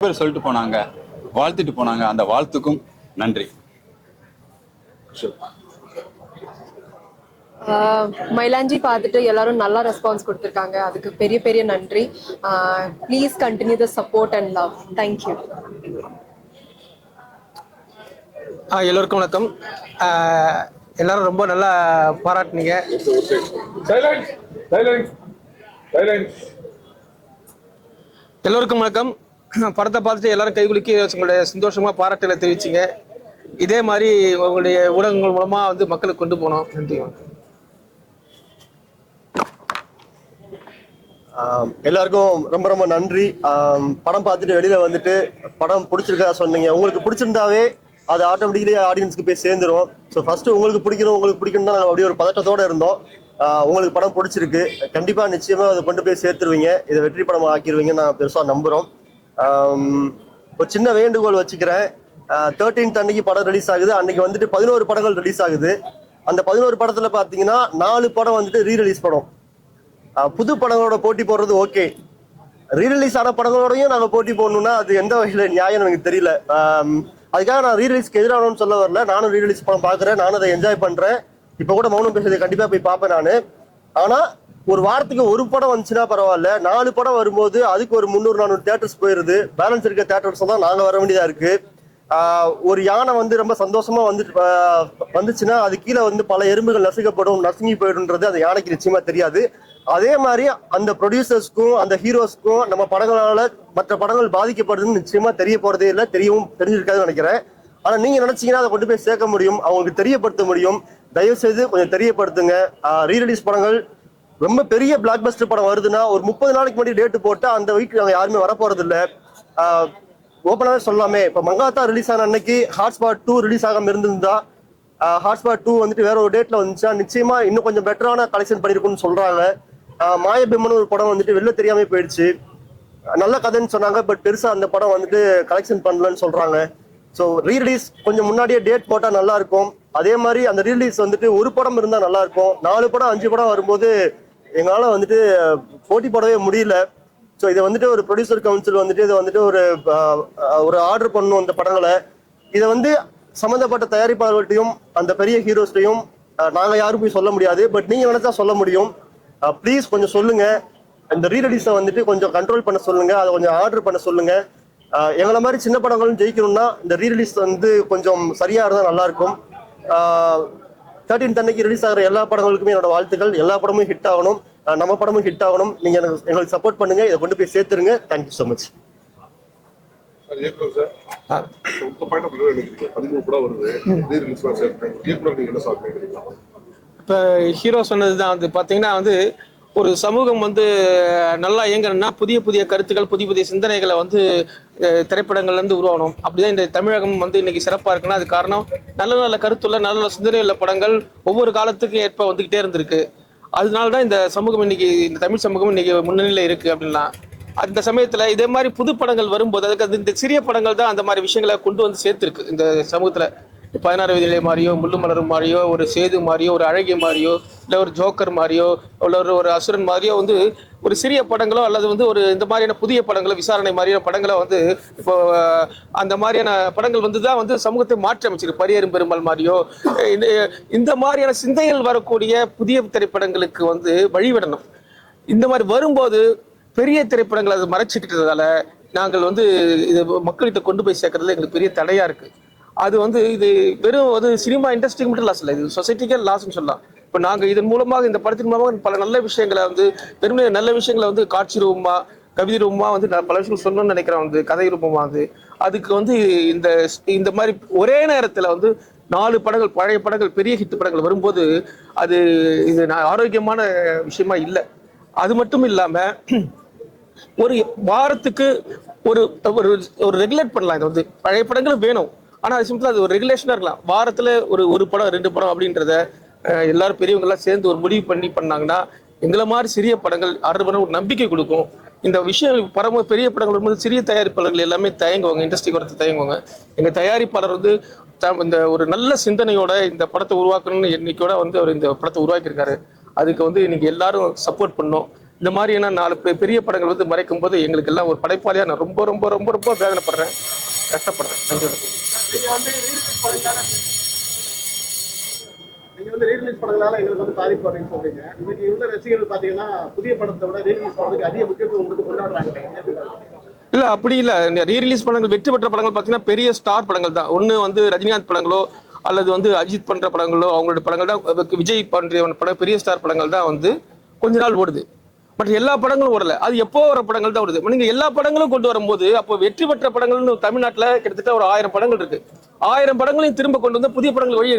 பேர் சொல்லிட்டு போனாங்க வாழ்த்துட்டு போனாங்க. அந்த வாழ்த்துக்கும் நன்றி. மயிலாஞ்சி பார்த்துட்டு எல்லாரும் நல்லா ரெஸ்பான்ஸ் கொடுத்துருக்காங்க. அதுக்கு பெரிய பெரிய நன்றி. Please continue the support and love thank you ah, எல்லோருக்கும் வணக்கம். எல்லாரும் ரொம்ப நல்லா பாராட்டுனீங்க! எல்லோருக்கும் வணக்கம். படத்தை பார்த்துட்டு எல்லாரும் கைகுலுக்கி உங்களுடைய சந்தோஷமா பாராட்டுகளை தெரிவிச்சிங்க. இதே மாதிரி உங்களுடைய ஊடகங்கள் மூலமா வந்து மக்களுக்கு கொண்டு போனோம். நன்றி. எல்லாருக்கும் ரொம்ப ரொம்ப நன்றி. படம் பார்த்துட்டு வெளியில வந்துட்டு படம் பிடிச்சிருக்கா சொன்னீங்க. உங்களுக்கு பிடிச்சிருந்தாவே அது ஆட்டோமேட்டிக்கலி ஆடியன்ஸ்க்கு போய் சேர்ந்துரும். ஸோ ஃபர்ஸ்ட் உங்களுக்கு பிடிக்கணும் உங்களுக்கு பிடிக்கணும் தான் நாங்கள் அப்படியே ஒரு பதட்டத்தோட இருந்தோம். உங்களுக்கு படம் பிடிச்சிருக்கு. கண்டிப்பா நிச்சயமா அதை கொண்டு போய் சேர்த்துருவீங்க. இதை வெற்றி படம் ஆக்கிடுவீங்க நான் பெருசா நம்புறோம். ஒரு சின்ன வேண்டுகோள் வச்சுக்கிறேன். தேர்ட்டீன்த் அன்னைக்கு படம் ரிலீஸ் ஆகுது. அன்னைக்கு வந்துட்டு பதினோரு படங்கள் ரிலீஸ் ஆகுது. அந்த பதினோரு படத்துல பாத்தீங்கன்னா நாலு படம் வந்துட்டு ரீ ரிலீஸ் படம் புது படங்களோட போட்டி போடுறது ஓகே ரீரிலீஸ் ஆன படங்களோடையும் நாங்கள் போட்டி போடணும்னா அது எந்த வகையில் நியாயம் எனக்கு தெரியல. அதுக்காக நான் ரீரிலீஸ்க்கு எதிரானு சொல்ல வரல. நானும் ரீரிலீஸ் படம் பார்க்குறேன் நானும் அதை என்ஜாய் பண்ணுறேன் இப்போ கூட மௌனம் பேசுறது கண்டிப்பாக போய் பார்ப்பேன் நான். ஆனால் ஒரு வாரத்துக்கு ஒரு படம் வந்துச்சுன்னா பரவாயில்ல. நாலு படம் வரும்போது அதுக்கு ஒரு முந்நூறு நானூறு தேட்டர்ஸ் போயிருது. பேலன்ஸ் இருக்க தேட்டர்ஸ் தான் நாங்கள் வர வேண்டியதாக இருக்கு. ஒரு யானை வந்து ரொம்ப சந்தோஷமா வந்து வந்துச்சுன்னா அது கீழே வந்து பல எறும்புகள் நசுக்கப்படும் நசுங்கி போயிடும்ன்றது அந்த யானைக்கு நிச்சயமா தெரியாது. அதே மாதிரி அந்த ப்ரொடியூசர்ஸ்க்கும் அந்த ஹீரோஸ்க்கும் நம்ம படங்களால மற்ற படங்கள் பாதிக்கப்படுதுன்னு நிச்சயமா தெரிய போறதே இல்லை. தெரியவும் தெரிஞ்சிருக்காதுன்னு நினைக்கிறேன். ஆனா நீங்க நினைச்சீங்கன்னா அதை கொண்டு போய் சேர்க்க முடியும். அவங்களுக்கு தெரியப்படுத்த முடியும். தயவு செய்து கொஞ்சம் தெரியப்படுத்துங்க. ரீரிலீஸ் படங்கள் ரொம்ப பெரிய பிளாக் பஸ்டர் படம் வருதுன்னா ஒரு முப்பது நாளைக்கு முன்னாடி டேட்டு போட்டால் அந்த வீக் நாங்க யாருமே வரப்போறது இல்லை ஓப்பனாகவே சொல்லாமே. இப்போ மங்காத்தா ரிலீஸ் ஆன அன்னைக்கு ஹாட்ஸ்பாட் டூ ரிலீஸ் ஆகாம இருந்திருந்தா ஹாட்ஸ்பாட் டூ வந்துட்டு வேற ஒரு டேட்ல வந்துச்சா? நிச்சயமா இன்னும் கொஞ்சம் பெட்டரான கலெக்ஷன் பண்ணிருக்கும்னு சொல்றாங்க. மாயபிம்மன் ஒரு படம் வந்துட்டு வெளில தெரியாம போயிடுச்சு. நல்ல கதைன்னு சொன்னாங்க பட் பெருசா அந்த படம் வந்துட்டு கலெக்ஷன் பண்ணலன்னு சொல்றாங்க. ஸோ ரீரிலீஸ் கொஞ்சம் முன்னாடியே டேட் போட்டா நல்லா இருக்கும். அதே மாதிரி அந்த ரீரிலீஸ் வந்துட்டு ஒரு படம் இருந்தா நல்லா இருக்கும். நாலு படம் அஞ்சு படம் வரும்போது எங்களால் வந்துட்டு போட்டி போடவே முடியல. ஸோ இதை வந்துட்டு ஒரு ப்ரொடியூசர் கவுன்சில் வந்துட்டு இதை வந்துட்டு ஒரு ஒரு ஆர்டர் பண்ணணும் அந்த படங்களை. இதை வந்து சம்மந்தப்பட்ட தயாரிப்பாளர்கள்ட்டையும் அந்த பெரிய ஹீரோஸ்டையும் நாங்கள் யாரும் போய் சொல்ல முடியாது. பட் நீங்கள் நினைச்சா சொல்ல முடியும். ப்ளீஸ் கொஞ்சம் சொல்லுங்கள் அந்த ரீரிலீஸை வந்துட்டு கொஞ்சம் கண்ட்ரோல் பண்ண சொல்லுங்கள் அதை கொஞ்சம் ஆர்டர் பண்ண சொல்லுங்கள் எங்களை மாதிரி சின்ன படங்களும் ஜெயிக்கணும்னா இந்த ரீரிலீஸ் வந்து கொஞ்சம் சரியாக இருந்தால் நல்லாயிருக்கும் தேர்ட்டீன் அன்னைக்கு ரிலீஸ் ஆகிற எல்லா படங்களுக்குமே என்னோட வாழ்த்துக்கள். எல்லா படமும் ஹிட் ஆகணும். நம்ம படமும் ஹிட் ஆகணும். நீங்க எனக்கு எங்களுக்கு சப்போர்ட் பண்ணுங்க. இதை கொண்டு போய் சேர்த்துருங்க. தேங்க்யூ ஸோ மச் இப்போ ஹீரோ சொன்னது தான் வந்து பார்த்தீங்கன்னா வந்து ஒரு சமூகம் வந்து நல்லா இயங்கணும்னா புதிய புதிய கருத்துக்கள் புதிய புதிய சிந்தனைகளை வந்து திரைப்படங்கள்லேருந்து திரைப்படங்கள்ல இருந்து உருவாகணும். அப்படிதான் இந்த தமிழகம் வந்து இன்னைக்கு சிறப்பா இருக்குன்னா அது காரணம். நல்ல நல்ல கருத்துள்ள நல்ல நல்ல சிந்தனை உள்ள படங்கள் ஒவ்வொரு காலத்துக்கும் ஏற்ப வந்துகிட்டே இருந்திருக்கு. அதனால தான் இந்த சமூகம் இன்னைக்கு இந்த தமிழ் சமூகம் இன்னைக்கு முன்னணியில இருக்கு அப்படின்லாம் அந்த சமயத்துல இதே மாதிரி புது படங்கள் வரும்போது அதுக்கு அது இந்த சிறிய படங்கள் தான் அந்த மாதிரி விஷயங்களை கொண்டு வந்து சேர்த்துருக்கு இந்த சமூகத்துல. பதினாறு விதிலை மாதிரியோ முள்ளு மலர் மாதிரியோ ஒரு சேது மாதிரியோ ஒரு அழகி மாதிரியோ இல்லை ஒரு ஜோக்கர் மாதிரியோ இல்லை ஒரு ஒரு அசுரன் மாதிரியோ வந்து ஒரு சிறிய படங்களோ அல்லது வந்து ஒரு இந்த மாதிரியான புதிய படங்களோ விசாரணை மாதிரியான படங்களோ வந்து இப்போ அந்த மாதிரியான படங்கள் வந்து தான் வந்து சமூகத்தை மாற்றி அமைச்சிருக்கு பரியரும் பெருமாள் மாதிரியோ இந்த இந்த மாதிரியான சிந்தைகள் வரக்கூடிய புதிய திரைப்படங்களுக்கு வந்து வழிவிடணும். இந்த மாதிரி வரும்போது பெரிய திரைப்படங்கள் அது மறைச்சிக்கிட்டதால நாங்கள் வந்து இது மக்கள்கிட்ட கொண்டு போய் சேர்க்கறதுல எங்களுக்கு பெரிய தடையா இருக்குது அது வந்து இது வெறும் அது சினிமா இண்டஸ்ட்ரிக்கு மட்டும் லாஸ் இல்லை. இது சொசைட்டிக்கே லாஸ்ன்னு சொல்லலாம். இப்போ நாங்கள் இதன் மூலமாக இந்த படத்தின் மூலமாக பல நல்ல விஷயங்களை வந்து பெருமை நல்ல விஷயங்களை வந்து காட்சி ரூபமாக கவிதை ரூபமாக வந்து நான் பல விஷயங்கள் சொல்லணும்னு நினைக்கிறேன். வந்து கதை ரூபமாக வந்து அதுக்கு வந்து இந்த இந்த மாதிரி ஒரே நேரத்தில் வந்து நாலு படங்கள் பழைய படங்கள் பெரிய ஹிட் படங்கள் வரும்போது அது இது நான் ஆரோக்கியமான விஷயமா இல்லை. அது மட்டும் இல்லாமல் ஒரு வாரத்துக்கு ஒரு ஒரு ஒரு ரெகுலேட் பண்ணலாம் இது வந்து. பழைய படங்களும் வேணும். ஆனால் அது சிம்பிளாக அது ஒரு ரெகுலேஷனாக இருக்கலாம். வாரத்தில் ஒரு ஒரு படம் ரெண்டு படம் அப்படின்றத எல்லாரும் பெரியவங்கெல்லாம் சேர்ந்து ஒரு முடிவு பண்ணி பண்ணாங்கன்னா எங்களை மாதிரி சிறிய படங்கள் ஆர்டர் பண்ண ஒரு நம்பிக்கை கொடுக்கும். இந்த விஷயம் பரம பெரிய படங்கள் வரும்போது சிறிய தயாரிப்பாளர்கள் எல்லாமே தயங்குவாங்க. இண்டஸ்ட்ரிக்கு வரது தயங்குவாங்க. எங்கள் தயாரிப்பாளர் வந்து த- இந்த ஒரு நல்ல சிந்தனையோட இந்த படத்தை உருவாக்கணும்னு எண்ணிக்கையோட வந்து அவர் இந்த படத்தை உருவாக்கியிருக்காரு. அதுக்கு வந்து இன்னைக்கு எல்லாரும் சப்போர்ட் பண்ணோம். இந்த மாதிரியான நாலு பெரிய படங்கள் வந்து மறைக்கும் போது எங்களுக்கு எல்லாம் ஒரு படைப்பாளியாக நான் ரொம்ப ரொம்ப ரொம்ப ரொம்ப வேதனைப்படுறேன். கஷ்டப்படுறேன். நன்றி நீங்க வந்து ரீரிலீஸ் படங்களால எங்களுக்கு வந்து பாதிப்பு அப்படின்னு சொல்றீங்க. இன்னைக்கு உள்ள ரசிகர்கள் பாத்தீங்கன்னா புதிய படத்தை விட ரீரிலீஸ் படத்துக்கு அதிக முக்கியத்துவம் கொடுத்து கொண்டாடுறாங்க. இல்ல அப்படி இல்ல. இந்த ரீரிலீஸ் படங்கள் வெற்றி பெற்ற படங்கள் பாத்தீங்கன்னா பெரிய ஸ்டார் படங்கள் தான். ஒண்ணு வந்து ரஜினிகாந்த் படங்களோ அல்லது வந்து அஜித் பண்ற படங்களோ அவங்களோட படங்கள் தான். விஜய் பண்ற படம் பெரிய ஸ்டார் படங்கள் தான் வந்து கொஞ்ச நாள் ஓடுது. பட் எல்லா படங்களும் வரல. அது எப்போ வர படங்கள் தான் வருது. நீங்க எல்லா படங்களும் கொண்டு வரும்போது அப்போ வெற்றி பெற்ற படங்கள்னு தமிழ்நாட்டில் கிட்டத்தட்ட ஒரு ஆயிரம் படங்கள் இருக்கு. ஆயிரம் படங்களையும் திரும்ப கொண்டு வந்து புதிய படங்கள் வழி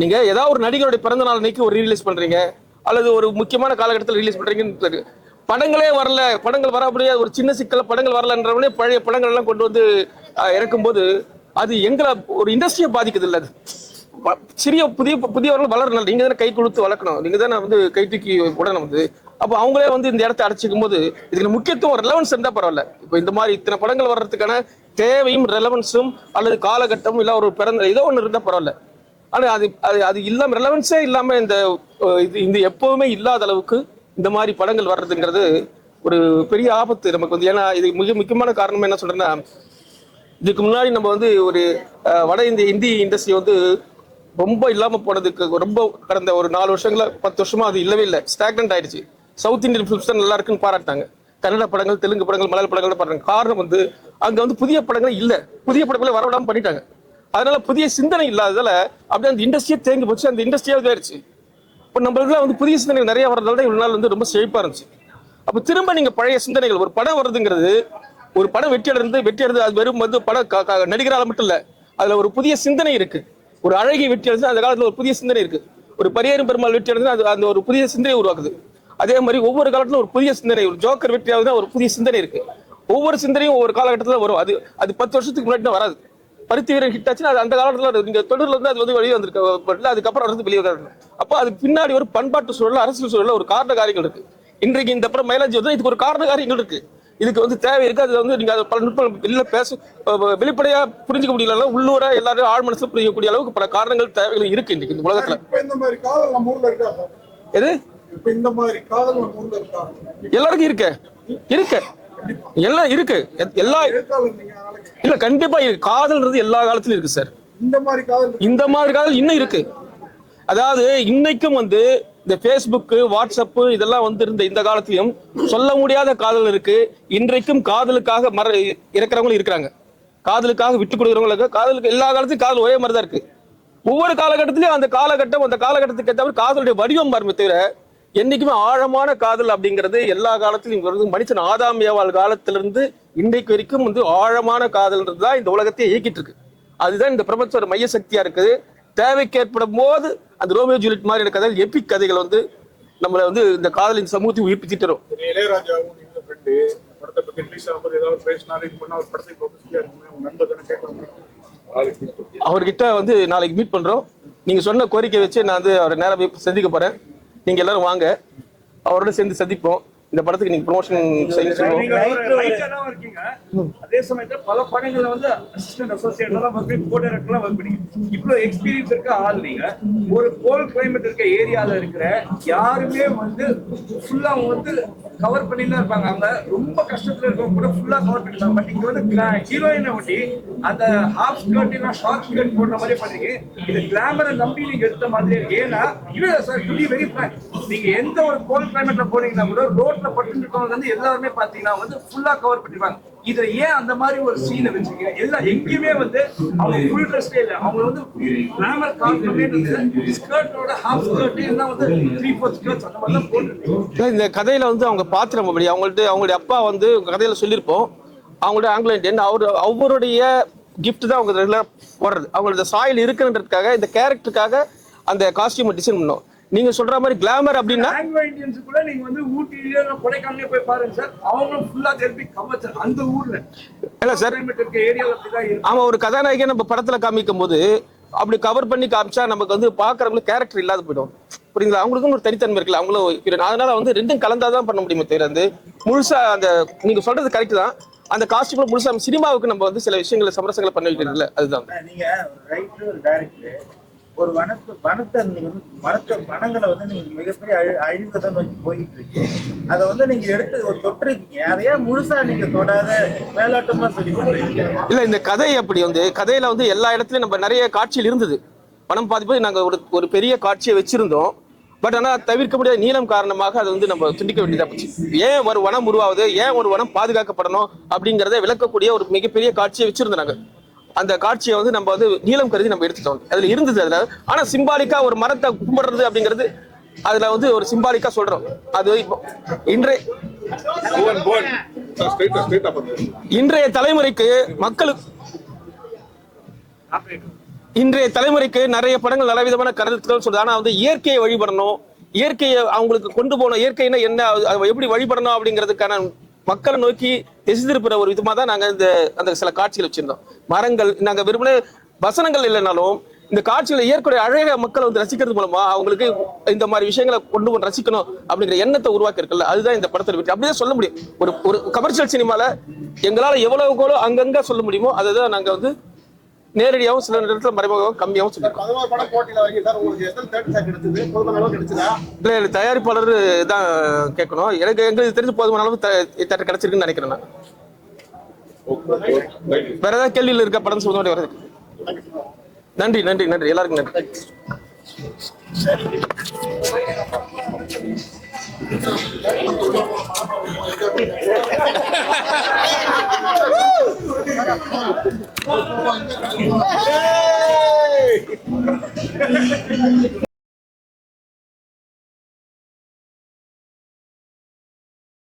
நீங்க ஏதாவது ஒரு நடிகருடைய பிறந்த நாள் அன்னைக்கு ஒரு ரீலீஸ் பண்றீங்க அல்லது ஒரு முக்கியமான காலகட்டத்தில் ரிலீஸ் பண்றீங்கன்னு தெரியுது. படங்களே வரல. படங்கள் வர முடியாது ஒரு சின்ன சிக்கல படங்கள் வரலன்றவனே பழைய படங்கள் எல்லாம் கொண்டு வந்து இறக்கும்போது அது எங்களை ஒரு இண்டஸ்ட்ரியை பாதிக்குது இல்லை அது. சிறிய புதிய புதியவர்கள் வளரணும் நீங்க தானே கை கொடுத்து வளர்க்கணும். நீங்க தானே வந்து கை தூக்கி உடனே வந்து. அப்போ அவங்களே வந்து இந்த இடத்த அடைச்சிக்கும் போது இதுக்கு முக்கியத்துவம் ரெலவன்ஸ் இருந்தா பரவாயில்ல. இப்போ இந்த மாதிரி இத்தனை படங்கள் வர்றதுக்கான தேவையும் ரெலவன்ஸும் அல்லது காலகட்டமும் இல்ல ஒரு பிறந்த ஏதோ ஒன்று இருந்தா பரவாயில்ல. ஆனா அது அது அது இல்லாம ரெலவன்ஸே இல்லாம இந்த இது இந்த எப்பவுமே இல்லாத அளவுக்கு இந்த மாதிரி படங்கள் வர்றதுங்கிறது ஒரு பெரிய ஆபத்து நமக்கு வந்து. ஏன்னா இது மிக முக்கியமான காரணம் என்ன சொல்றேன்னா இதுக்கு முன்னாடி நம்ம வந்து ஒரு வட இந்திய இந்தி இண்டஸ்ட்ரி வந்து ரொம்ப இல்லாமல் போனதுக்கு ரொம்ப கடந்த ஒரு நாலு வருஷங்கள பத்து வருஷமா அது இல்லவே இல்லை. ஸ்டாக்னன்ட் ஆயிடுச்சு. சவுத் இந்தியன் ஃபிலிம்ஸ் தான் நல்லா இருக்குன்னு பாராட்டினாங்க. கன்னட படங்கள் தெலுங்கு படங்கள் மலையாள படங்கள் பாருங்க காரணம் வந்து அங்க வந்து புதிய படங்கள் இல்ல. புதிய படங்களை வரவிடாம பண்ணிட்டாங்க. அதனால புதிய சிந்தனை இல்லாததால அப்படியே அந்த இண்டஸ்ட்ரியே தேங்கி போச்சு. அந்த இண்டஸ்ட்ரியாக இதாயிருச்சு இப்போ நம்மளுக்குலாம் வந்து புதிய சிந்தனைகள் நிறைய வரதால தான் இவ்வளவு நாள் வந்து ரொம்ப செழிப்பா இருந்துச்சு. அப்போ திரும்ப நீங்க பழைய சிந்தனைகள் ஒரு படம் வருதுங்கிறது ஒரு படம் வெற்றி அடைந்து வெற்றி அடைந்து அது வெறும் வந்து படம் க- நடிகரால மட்டும் இல்ல அதுல ஒரு புதிய சிந்தனை இருக்கு. ஒரு அழகிய வெற்றி அடைஞ்சு அந்த காலத்தில் ஒரு புதிய சிந்தனை இருக்கு. ஒரு பரியேறும் பெருமாள் வெற்றி அடைஞ்சு அது அந்த ஒரு புதிய சிந்தனை உருவாக்குது. அதே மாதிரி ஒவ்வொரு காலத்திலும் ஒரு புதிய சிந்தனை ஒரு ஜோக்கர் வெற்றி ஆகுதுன்னா ஒரு புதிய சிந்தனை இருக்கு. ஒவ்வொரு சிந்தனையும் ஒவ்வொரு காலகட்டத்தில் வரும். அது அது பத்து வருஷத்துக்கு முன்னாடி தான் வராது. பருத்தி வீரன் ஹிட் ஆச்சுன்னா அது அந்த காலத்தில் நீங்க தொடர்ல வந்து அது வந்து வெளியே வந்திருக்கு. அதுக்கப்புறம் வந்து வெளியே வராது. அப்போ அது பின்னாடி ஒரு பண்பாட்டு சூழல் அரசியல் சூழல் ஒரு காரண காரியங்கள் இருக்கு. இன்றைக்கு இந்த அப்புறம் மயிலாஞ்சி வந்து இதுக்கு ஒரு காரண காரியங்கள் இருக்கு. இதுக்கு வந்து தேவை இருக்கு. அது வந்து நீங்க அதை பல நுட்பம் வெளியில பேச அஹ் வெளிப்படையா புரிஞ்சுக்க முடியல உள்ளூரா எல்லாரும் ஆழ் மனசுல புரியக்கூடிய அளவுக்கு பல காரணங்கள் தேவைகள் இருக்கு இன்னைக்கு இந்த உலகத்துல. எது? இந்த மாதிரி காதல் நம்ம ஊர்ல இருக்கா? எல்லாருக்கும் இருக்கு. இருக்கு. எல்லாம் இருக்கு. எல்லா இல்ல கண்டிப்பா இருக்கு. காதல்ன்றது எல்லா காலத்திலும் இருக்கு சார். இந்த மாதிரி காதல் இந்த மாதிரி காதல் இன்னும் இருக்கு. அதாவது இன்னைக்கும் வந்து இந்த ஃபேஸ்புக்கு வாட்ஸ்அப்பு இதெல்லாம் வந்து இருந்த இந்த காலத்திலையும் சொல்ல முடியாத காதல் இருக்கு. இன்றைக்கும் காதலுக்காக மற இறக்குறவங்களும் இருக்கிறாங்க. காதலுக்காக விட்டு கொடுக்குறவங்களுக்கு காதலுக்கு எல்லா காலத்துலயும் காதல் ஒரே மாதிரி தான் இருக்கு. ஒவ்வொரு காலகட்டத்திலையும் அந்த காலகட்டம் அந்த காலகட்டத்துக்கு ஏற்ற காதலுடைய வடிவம் மாறுமே தவிர என்னைக்குமே ஆழமான காதல் அப்படிங்கிறது எல்லா காலத்திலும் வருது மனுஷன் ஆதாம் ஏவாள் காலத்திலிருந்து இன்றைக்கு வரைக்கும் வந்து ஆழமான காதல்ன்றது தான் இந்த உலகத்தையே இயக்கிட்டு இருக்கு. அதுதான் இந்த பிரபஞ்ச மைய சக்தியா இருக்குது. தேவைக்கு ஏற்படும் போது அந்த ரோமியோ ஜூலியட் மாதிரியான கதைகள் எபிக் கதைகள் வந்து நம்மளை வந்து இந்த காதலின் சமூகத்தை உயிர்ப்பித்து தரும் அவர்கிட்ட வந்து நாளைக்கு மீட் பண்றோம். நீங்க சொன்ன கோரிக்கை வச்சு நான் வந்து அவரை நேரா போய் சந்திக்க போறேன். நீங்க எல்லாரும் வாங்க. அவரோட சேர்ந்து சந்திப்போம். இந்த படத்துக்கு நீங்க ப்ரொமோஷன் செய்ய சொல்லுவோம் நீங்க ஒரு writer ஆவும் இருக்கீங்க. அதே சமயத்துல பல படங்கள்ல வந்து எல்லாம் work பண்ணி, co-director எல்லாம் work பண்ணீங்க. இவ்வளவு experience இருக்க ஆள் நீங்க. ஒரு cold climate இருக்க ஏரியால இருக்கிற யாருமே வந்து ஆ அவங்க வந்து cover பண்ணிட்டு தான் இருப்பாங்க. அவங்க ரொம்ப கஷ்டத்துல இருக்கவங்க கூட ஆ cover பண்ணிருப்பாங்க. But இங்க வந்து ஹீரோயினை ஒட்டி அந்த skirt இல்ல short skirt போடுற மாதிரி பண்றீங்க. இது அ நம்பி நீங்க எடுத்த மாதிரி இருக்கு. ஏன்னா இல்ல sir to be very frank, நீங்க எந்த ஒரு கோல்ட் கிளைமேட்ல போனீங்கன்னா கூட ரோட்ல பட்டு இருக்கவங்க வந்து எல்லாருமே பாத்தீங்கன்னா வந்து ஃபுல்லா கவர் பண்ணிருவாங்க இத ஏன் அந்த மாதிரி ஒரு சீனை வச்சிருக்கீங்க? எல்லாம் எங்கேயுமே வந்து அவங்க ஃபுல் ட்ரெஸ்டே இல்ல. அவங்க வந்து கிளாமர் கான்ஃபிடன்ட் ஸ்கர்ட்டோட ஹாஃப் ஸ்கர்ட் எல்லாம் வந்து த்ரீ ஃபோர் ஸ்கர்ட்ஸ் அந்த மாதிரி தான் இந்த கதையில வந்து அவங்க பாத்திரம் அப்படி. அவங்கள்ட்ட அவங்களுடைய அப்பா வந்து கதையில சொல்லியிருப்போம். அவங்களுடைய ஆங்கில இந்தியன் அவர் அவருடைய கிஃப்ட் தான் அவங்க ரெகுலராக போடுறது. அவங்களோட சாயில் இருக்குன்றதுக்காக இந்த கேரக்டருக்காக அந்த காஸ்டியூமை டிசைன் பண்ணோம். நீங்க சொல்ற மாதிரி கிளாமர் அப்படின்னா? ஆங்கிலோ கூட நீங்க வந்து ஊட்டியில கொடைக்கானலே போய் பாருங்க சார். அவங்களும் ஃபுல்லா திருப்பி கவர் அந்த ஊர்ல. இல்ல சார். ஏரியால அப்படிதான் ஆமா ஒரு கதாநாயகன் நம்ம படத்துல காமிக்கும் போது அப்படி கவர் பண்ணி காமிச்சா நமக்கு வந்து பாக்குறவங்களுக்கு கேரக்டர் இல்லாத போயிடும். புரியுங்களா அவங்களுக்கும் ஒரு தனித்தன்மை இருக்குல்ல அவங்களும். அதனால வந்து ரெண்டும் கலந்தாதான் பண்ண முடியுமே தவிர வந்து முழுசா அந்த நீங்க சொல்றது கரெக்ட் தான். அந்த காஸ்டியூம்ல முழுசா சினிமாவுக்கு நம்ம வந்து சில விஷயங்களை சமரசங்களை பண்ண இல்ல. அதுதான். நீங்க ரைட்டர் டைரக்டர் ஒரு வனத்து வனத்தை நீங்க வந்து மரத்தை வனங்களை வந்து நீங்க மிகப்பெரிய அழி அழிவதை நோக்கி போயிட்டு இருக்கு அதை வந்து நீங்க எடுத்து ஒரு தொட்டிருக்கீங்க. அதையே முழுசா நீங்க தொடாத மேலோட்டமா சொல்லி கொடுத்துருக்கீங்க இல்ல இந்த கதை அப்படி வந்து கதையில வந்து எல்லா இடத்துலயும் நம்ம நிறைய காட்சிகள் இருந்தது. பணம் பாதிப்பு நாங்க ஒரு ஒரு பெரிய காட்சியை வச்சிருந்தோம். பட் ஆனால் தவிர்க்க முடியாத நீளம் காரணமாக அது வந்து நம்ம துண்டிக்க வேண்டியதாக போச்சு. ஏன் ஒரு வனம் உருவாகுது ஏன் ஒரு வனம் பாதுகாக்கப்படணும்? அப்படிங்கிறத விளக்கக்கூடிய ஒரு மிகப்பெரிய காட்சியை வச்சிருந்தோம் நாங்கள் அந்த காட்சியை வந்து நம்ம வந்து நீளம் கருதி நம்ம எடுத்துட்டோம். அதுல இருந்தது அதுல. ஆனா சிம்பாலிக்கா ஒரு மரத்தை கும்பிடுறது அப்படிங்கிறது அதுல வந்து ஒரு சிம்பாலிக்கா சொல்றோம். அது இப்போ இன்றைய இன்றைய தலைமுறைக்கு மக்களுக்கு இன்றைய தலைமுறைக்கு நிறைய படங்கள் நல்ல விதமான கருத்துக்கள் சொல்லுது. ஆனா வந்து இயற்கையை வழிபடணும். இயற்கையை அவங்களுக்கு கொண்டு போகணும். இயற்கைனா என்ன? எப்படி வழிபடணும் அப்படிங்கிறதுக்கான மக்களை நோக்கி திசை திருப்புற ஒரு விதமாக தான் நாங்கள் இந்த அந்த சில காட்சிகள் வச்சிருந்தோம். மரங்கள் நாங்கள் விரும்பின வசனங்கள் இல்லைனாலும் இந்த காட்சிகளை ஏற்கனவே அழக மக்களை வந்து ரசிக்கிறது மூலமா அவங்களுக்கு இந்த மாதிரி விஷயங்களை கொண்டு வந்து ரசிக்கணும் அப்படிங்கிற எண்ணத்தை உருவாக்கி இருக்குல்ல அதுதான் இந்த படத்தில் வெற்றி. அப்படியே சொல்ல முடியும். ஒரு ஒரு கமர்ஷியல் சினிமால எங்களால எவ்வளவுக்கோ அங்கங்க சொல்ல முடியுமோ அதை தான் நாங்கள் வந்து நேரடியாகவும் சில நேரத்துல மறைமுகமாகவும் கம்மியாகவும் சொல்லியிருக்கோம் இல்ல தயாரிப்பாளர் தான் கேட்கணும். எனக்கு எங்களுக்கு தெரிஞ்சு போதுமான அளவு தேட்டர் கிடைச்சிருக்குன்னு நினைக்கிறேன் நான். வேற ஏதாவது கேள்வியில் இருக்க? படம் சொல்லுவோம் வருது நன்றி நன்றி நன்றி. எல்லாருக்கும் நன்றி. Hey!